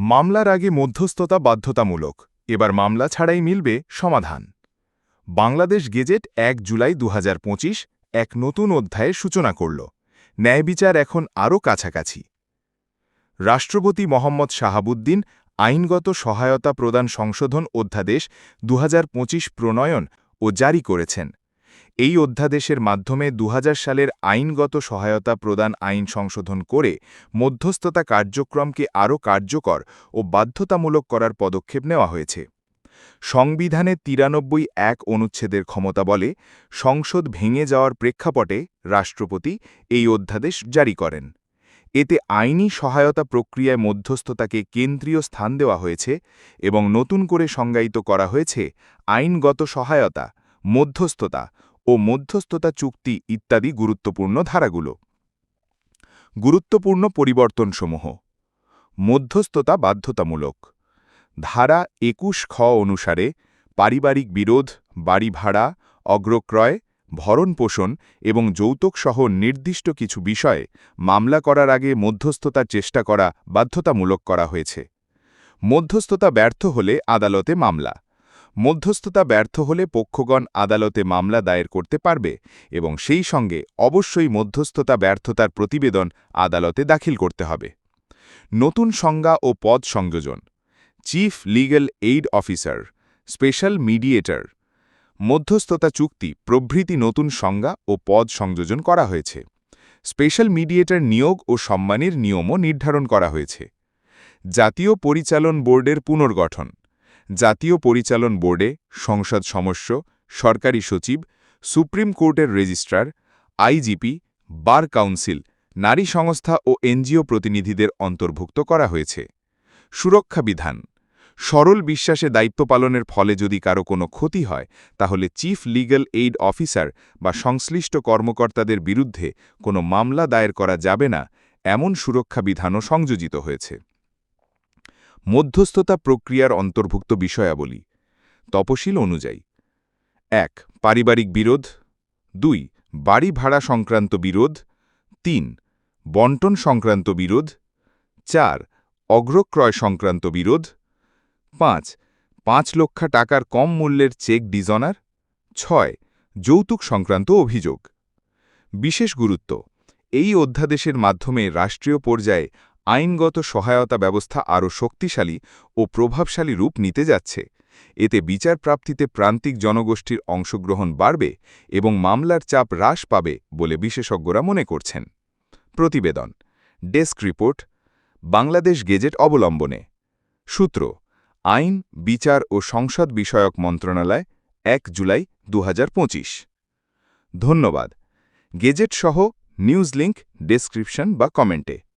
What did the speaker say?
মামলার আগে মধ্যস্থতা বাধ্যতামূলক। এবার মামলা ছাড়াই মিলবে সমাধান। বাংলাদেশ গেজেট এক জুলাই দু এক নতুন অধ্যায়ের সূচনা করল। ন্যায় বিচার এখন আরও কাছাকাছি। রাষ্ট্রপতি মোহাম্মদ শাহাবুদ্দিন আইনগত সহায়তা প্রদান সংশোধন অধ্যাদেশ দুহাজার পঁচিশ প্রণয়ন ও জারি করেছেন। এই অধ্যাদেশের মাধ্যমে দু হাজার সালের আইনগত সহায়তা প্রদান আইন সংশোধন করে মধ্যস্থতা কার্যক্রমকে আরও কার্যকর ও বাধ্যতামূলক করার পদক্ষেপ নেওয়া হয়েছে। সংবিধানে তিরানব্বই এক অনুচ্ছেদের ক্ষমতা বলে সংসদ ভেঙে যাওয়ার প্রেক্ষাপটে রাষ্ট্রপতি এই অধ্যাদেশ জারি করেন। এতে আইনি সহায়তা প্রক্রিয়ায় মধ্যস্থতাকে কেন্দ্রীয় স্থান দেওয়া হয়েছে এবং নতুন করে সংজ্ঞায়িত করা হয়েছে আইনগত সহায়তা, মধ্যস্থতা ও মধ্যস্থতা চুক্তি ইত্যাদি গুরুত্বপূর্ণ ধারাগুলো। গুরুত্বপূর্ণ পরিবর্তনসমূহ। মধ্যস্থতা বাধ্যতামূলক। ধারা একুশ খ অনুসারে পারিবারিক বিরোধ, বাড়ি ভাড়া, অগ্রক্রয়, ভরণপোষণ এবং যৌতুকসহ নির্দিষ্ট কিছু বিষয়ে মামলা করার আগে মধ্যস্থতার চেষ্টা করা বাধ্যতামূলক করা হয়েছে। মধ্যস্থতা ব্যর্থ হলে আদালতে মামলা। মধ্যস্থতা ব্যর্থ হলে পক্ষগণ আদালতে মামলা দায়ের করতে পারবে এবং সেই সঙ্গে অবশ্যই মধ্যস্থতা ব্যর্থতার প্রতিবেদন আদালতে দাখিল করতে হবে। নতুন সংজ্ঞা ও পদ সংযোজন। Chief legal aid officer special mediator মধ্যস্থতা চুক্তি, প্রভৃতি নতুন সংজ্ঞা ও পদ সংযোজন করা হয়েছে। স্পেশাল মিডিয়েটর নিয়োগ ও সম্মানের নিয়মও নির্ধারণ করা হয়েছে। জাতীয় পরিচালন বোর্ডের পুনর্গঠন। জাতীয় পরিচালন বোর্ডে সংসদ সমস্য, সরকারি সচিব, সুপ্রিম কোর্টের রেজিস্ট্রার, আইজিপি, বার কাউন্সিল, নারী সংস্থা ও এনজিও প্রতিনিধিদের অন্তর্ভুক্ত করা হয়েছে। সুরক্ষা বিধান। সরল বিশ্বাসে দায়িত্ব পালনের ফলে যদি কারও কোনো ক্ষতি হয়, তাহলে চিফ লিগ্যাল এইড অফিসার বা সংশ্লিষ্ট কর্মকর্তাদের বিরুদ্ধে কোনো মামলা দায়ের করা যাবে না, এমন সুরক্ষা বিধানও সংযোজিত হয়েছে। মধ্যস্থতা প্রক্রিয়ার অন্তর্ভুক্ত বিষয়াবলী। তপশিল অনুযায়ী। এক, পারিবারিক বিরোধ। দুই, বাড়ি ভাড়া সংক্রান্ত বিরোধ। তিন, বন্টন সংক্রান্ত বিরোধ। চার, অগ্রক্রয় সংক্রান্ত বিরোধ। পাঁচ পাঁচ লক্ষ টাকার কম মূল্যের চেক ডিজনার। ছয়, যৌতুক সংক্রান্ত অভিযোগ। বিশেষ গুরুত্ব, এই অধ্যাদেশের মাধ্যমে রাষ্ট্রীয় পর্যায়ে আইনগত সহায়তা ব্যবস্থা আরও শক্তিশালী ও প্রভাবশালী রূপ নিতে যাচ্ছে। এতে বিচার প্রাপ্তিতে প্রান্তিক জনগোষ্ঠীর অংশগ্রহণ বাড়বে এবং মামলার চাপ হ্রাস পাবে বলে বিশেষজ্ঞরা মনে করছেন। প্রতিবেদন, ডেস্ক রিপোর্ট, বাংলাদেশ গেজেট অবলম্বনে। সূত্র, আইন, বিচার ও সংসদ বিষয়ক মন্ত্রণালয়, এক জুলাই দু হাজার পঁচিশ। ধন্যবাদ। গেজেট সহ নিউজ লিঙ্ক ডেসক্রিপশন বা কমেন্টে।